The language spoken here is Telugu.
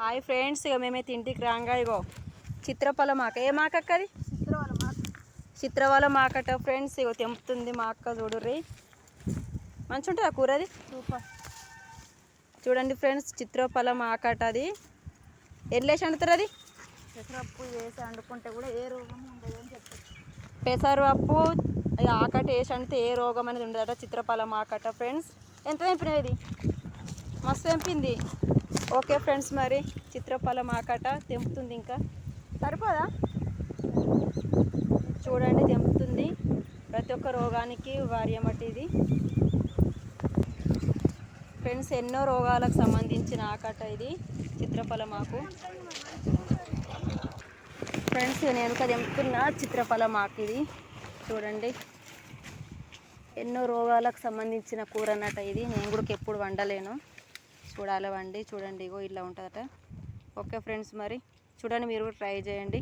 హాయ్ ఫ్రెండ్స్ ఇక మేమైతే ఇంటికి రాంగా ఇగో చిత్రపల మాక ఏ మాక అది చిత్రవల మాకట ఫ్రెండ్స్ ఇగో తెంపుతుంది మా అక్క చూడుర్రి. మంచి ఉంటుంది ఆ కూర అది సూపర్. చూడండి ఫ్రెండ్స్ చిత్రపల మాకట అది ఎల్లేసి వండుతారు అది పెసరప్పు వేసి వండుకుంటే కూడా ఏ రోగం ఉండదు అని చెప్తారు పెసరపప్పు ఈ ఆకట వేసి అంటే ఏ రోగం అనేది ఉండదట చిత్రపలం ఆకట ఫ్రెండ్స్. ఎంత తెంపినవి ఇది? మస్తు తెంపింది. ఓకే ఫ్రెండ్స్ మరి చిత్రఫలం ఆకట తెంపుతుంది ఇంకా. సరిపోదా? చూడండి తెంపుతుంది. ప్రతి ఒక్క రోగానికి వార్యమటి ఇది? ఫ్రెండ్స్ ఎన్నో రోగాలకు సంబంధించిన ఆకట ఇది చిత్రఫలం ఆకు. ఫ్రెండ్స్ నేను వెనుక తెంపుతున్న చిత్రఫలం ఆకు ఇది. చూడండి. ఎన్నో రోగాలకు సంబంధించిన కూర అన్నట్టు ఇది. నేను కూడా ఎప్పుడు వండలేను. కూడా వండి చూడండి ఇగో ఇలా ఉంటుందట. ఓకే ఫ్రెండ్స్ మరి చూడండి మీరు కూడా ట్రై చేయండి.